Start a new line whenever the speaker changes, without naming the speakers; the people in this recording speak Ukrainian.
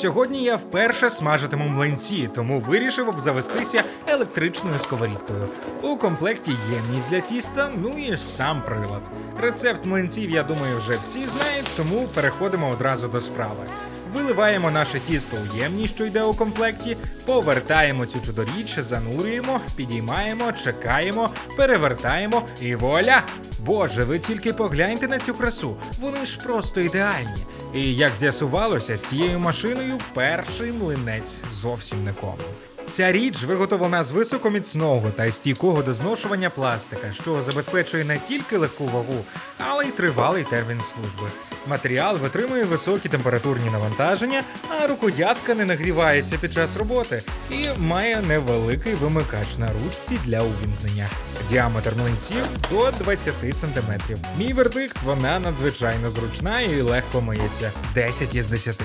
Сьогодні я вперше смажитиму млинці, тому вирішив обзавестися електричною сковорідкою. У комплекті ємність для тіста, ну і сам прилад. Рецепт млинців, я думаю, вже всі знають, тому переходимо одразу до справи. Виливаємо наше тісто у ємність, що йде у комплекті, повертаємо цю чудоріч, занурюємо, підіймаємо, чекаємо, перевертаємо і вуаля! Боже, ви тільки погляньте на цю красу. Вони ж просто ідеальні. І як з'ясувалося, з цією машиною перший млинець зовсім не кому. Ця річ виготовлена з високоміцного та стійкого до зношування пластика, що забезпечує не тільки легку вагу, але й тривалий термін служби. Матеріал витримує високі температурні навантаження, а рукоятка не нагрівається під час роботи і має невеликий вимикач на ручці для увімкнення. Діаметр млинців до 20 см. Мій вердикт вона надзвичайно зручна і легко миється. 10 із 10.